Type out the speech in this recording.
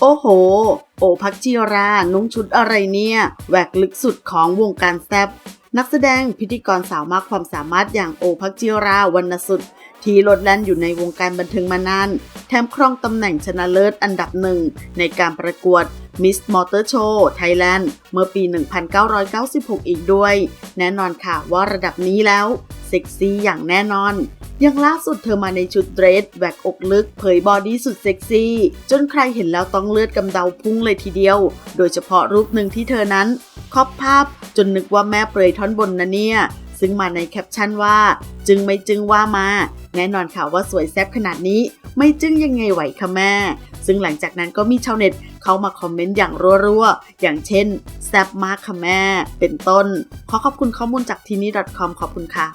โอ้โห โอพักจิรานุ่งชุดอะไรเนี่ย แหวกลึกสุดของวงการแซบนักแสดงพิธีกรสาวมากความสามารถอย่างโอพักจิราวรรณสุด ที่ลดแล่นอยู่ในวงการบันเทิงมานาน แถมครองตำแหน่งชนะเลิศอันดับหนึ่ง ในการประกวด Miss Motor Show Thailand เมื่อปี 1996 อีกด้วย แน่นอนค่ะว่าระดับนี้แล้ว เซ็กซี่อย่างแน่นอน อย่างล่าสุดเธอมาในชุดเดรสแหวกอกลึกเผยบอดี้สุดเซ็กซี่ จนใครเห็นแล้วต้องเลือดกำเดาพุ่งเลยทีเดียว โดยเฉพาะรูปหนึ่งที่เธอนั้นครอบภาพจนนึกว่าแม่เปรยท่อนบนนะเนี่ย ซึ่งมาในแคปชั่นว่า จึงไม่จึงว่ามา แน่นอนค่ะว่าสวยแซ่บขนาดนี้ ไม่จึงยังไงไหวคะแม่ ซึ่งหลังจากนั้นก็มีชาวเน็ตเข้ามาคอมเมนต์อย่างรัวๆ อย่างเช่นแซ่บมากค่ะแม่ เป็นต้น ขอขอบคุณข้อมูลจากทีนี่ .com ขอบคุณค่ะ